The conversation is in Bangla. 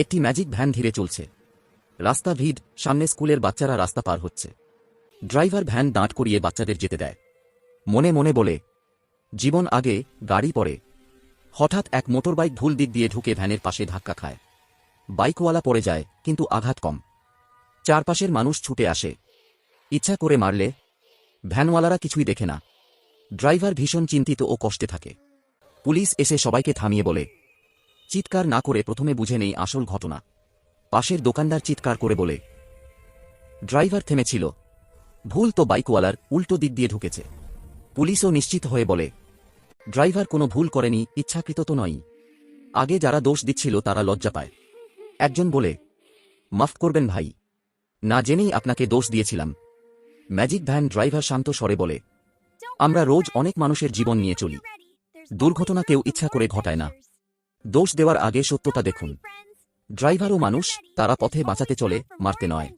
একটি ম্যাজিক ভ্যান ধীরে চলছে। রাস্তা ভিড়, সামনে স্কুলের বাচ্চারা রাস্তা পার হচ্ছে। ড্রাইভার ভ্যান দাঁড় করিয়ে বাচ্চাদের যেতে দেয়। মনে মনে বলে, জীবন আগে গাড়ি পরে হঠাৎ এক মোটরবাইক ভুল দিক দিয়ে ঢুকে ভ্যানের পাশে ধাক্কা খায়। বাইকওয়ালা পড়ে যায়, কিন্তু আঘাত কম। চারপাশের মানুষ ছুটে আসে। ইচ্ছা করে মারলে, ভ্যানওয়ালারা কিছুই দেখে না। ড্রাইভার ভীষণ চিন্তিত ও কষ্টে থাকে। পুলিশ এসে সবাইকে থামিয়ে বলে চিৎকার না করে প্রথমে বুঝে নেই আসল ঘটনা। পাশের দোকানদার চিৎকার করে বলে, ড্রাইভার থেমেছিল। ভুল তো বাইকওয়ালার, উল্টো দিক দিয়ে ঢুকেছে। পুলিশও নিশ্চিত হয়ে বলে, ড্রাইভার কোনো ভুল করেনি, ইচ্ছাকৃত তো নয় আগে যারা দোষ দিচ্ছিল তারা লজ্জা পায়। একজন বলে, মাফ করবেন ভাই। না জেনেই আপনাকে দোষ দিয়েছিলাম। ম্যাজিক ভ্যান ড্রাইভার শান্ত স্বরে বলে, আমরা রোজ অনেক মানুষের জীবন নিয়ে চলি। দুর্ঘটনা কেউ ইচ্ছা করে ঘটায় না। দোষ দেওয়ার আগে সত্যতা দেখুন। ড্রাইভারও মানুষ তারা পথে বাঁচাতে চলে মারতে নয়।